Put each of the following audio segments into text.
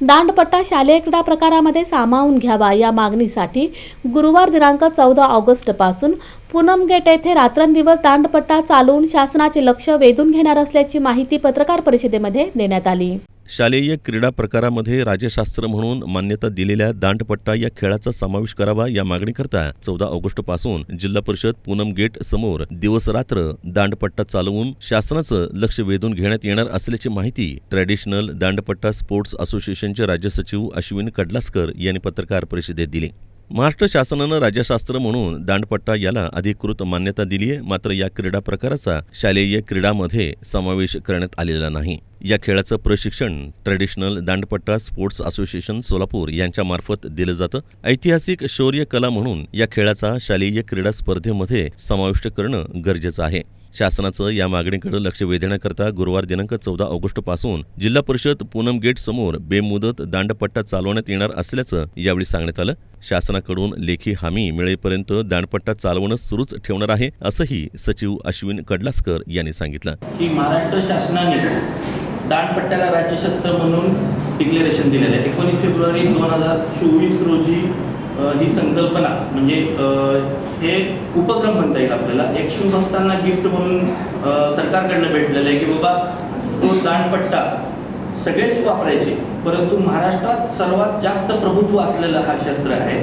दांडपट्टा शालेय क्रीडा प्रकारामध्ये सामावून घ्यावा या मागणीसाठी गुरुवार दिनांक चौदा ऑगस्टपासून पूनम गेट येथे रात्रंदिवस दांडपट्टा चालवून शासनाचे लक्ष वेधून घेणार असल्याची माहिती पत्रकार परिषदेमध्ये देण्यात आली. शालेय क्रीडा प्रकारामध्ये राज्यशास्त्र म्हणून मान्यता दिलेल्या दांडपट्टा या खेळाचा समावेश करावा या मागणीकरता चौदा ऑगस्टपासून जिल्हा परिषद पूनम गेट समोर दिवसरात्र दांडपट्टा चालवून शासनाचं लक्ष वेधून घेण्यात येणार असल्याची माहिती ट्रॅडिशनल दांडपट्टा स्पोर्ट्स असोसिएशनचे राज्य सचिव अश्विन कडलासकर यांनी पत्रकार परिषदेत दिली. महाराष्ट्र शासनानं राज्यशास्त्र म्हणून दांडपट्टा याला अधिकृत मान्यता दिली आहे. मात्र या क्रीडा प्रकाराचा शालेय क्रीडामध्ये समावेश करण्यात आलेला नाही. या खेळाचं प्रशिक्षण traditional Dandpatta sports association Solapur यांच्यामार्फत दिलं जातं. ऐतिहासिक शौर्य कला म्हणून या खेळाचा शालेय क्रीडा स्पर्धेमध्ये समाविष्ट करणं गरजेचं आहे. शासनाचं या मागणीकडे लक्ष वेधण्याकरता गुरुवार दिनांक चौदा ऑगस्टपासून जिल्हा परिषद पूनम गेट समोर बेमुदत दांडपट्टा चालवण्यात येणार असल्याचं यावेळी सांगण्यात आलं. शासनाकडून लेखी हमी मिळेपर्यंत दांडपट्टा चालवणं सुरूच ठेवणार आहे असंही सचिव अश्विन कडलासकर यांनी सांगितलं. की महाराष्ट्र शासनाने दांडपट्ट्याला राज्यशास्त्र म्हणून डिक्लेरेशन दिलेलं आहे. एकोणीस फेब्रुवारी दोन हजार चोवीस रोजी ही संकल्पना म्हणजे हे उपक्रम म्हणता येईल आपल्याला. एक शिवभक्तांना गिफ्ट म्हणून सरकारकडनं भेटलेलं आहे की बाबा तो दाणपट्टा सगळेच वापरायचे परंतु महाराष्ट्रात सर्वात जास्त प्रभुत्व असलेलं हा शस्त्र आहे.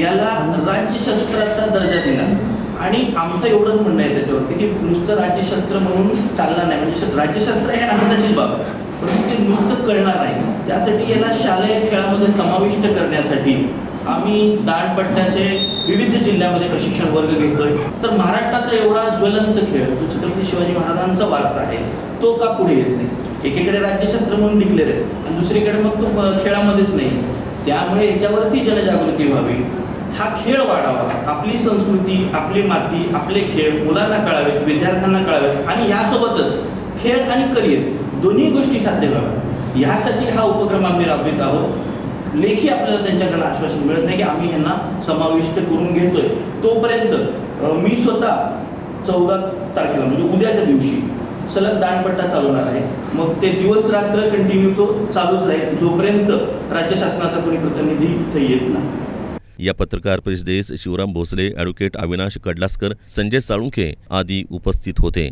याला राज्यशस्त्राचा दर्जा देणार. आणि आमचं एवढंच म्हणणं आहे त्याच्यावरती की नुसतं राज्यशास्त्र म्हणून चालणार नाही. म्हणजे राज्यशास्त्र हे आनंदाचीच बाब आहे. परंतु ते नुसतं कळणार नाही. त्यासाठी याला शालेय खेळामध्ये समाविष्ट करण्यासाठी आम्ही दांडपट्ट्याचे विविध जिल्ह्यामध्ये प्रशिक्षण वर्ग घेतोय. तर महाराष्ट्राचा एवढा ज्वलंत खेळ जो छत्रपती शिवाजी महाराजांचा वारसा आहे तो का पुढे येत नाही? एकीकडे राज्यशास्त्र म्हणून डिक्लेअर आहे आणि दुसरीकडे मग तो खेळामध्येच नाही. त्यामुळे याच्यावरती जनजागृती व्हावी. हा खेळ वाढावा. आपली संस्कृती आपली माती आपले खेळ मुलांना कळावेत विद्यार्थ्यांना कळावेत आणि ह्यासोबतच खेळ आणि करिअर दोन्ही गोष्टी साध्य व्हाव्या ह्यासाठी हा उपक्रम आम्ही राबवित आहोत. लेखी आपल्याला त्यांच्याकडनं आश्वासन मिळत नाही की आम्ही ह्यांना समाविष्ट करून घेतोय. तोपर्यंत मी स्वतः चौदा तारखेला म्हणजे उद्याच्या दिवशी सलग दाणपट्टा चालवणार आहे. मग ते दिवस रात्र कंटिन्यू तो चालूच राहील. जोपर्यंत राज्य शासनाचा कोणी प्रतिनिधी इथं येत नाही. या पत्रकार परिषदेस शिवराम भोसले ॲडव्होकेट अविनाश कडलासकर संजय साळुंखे आदी उपस्थित होते.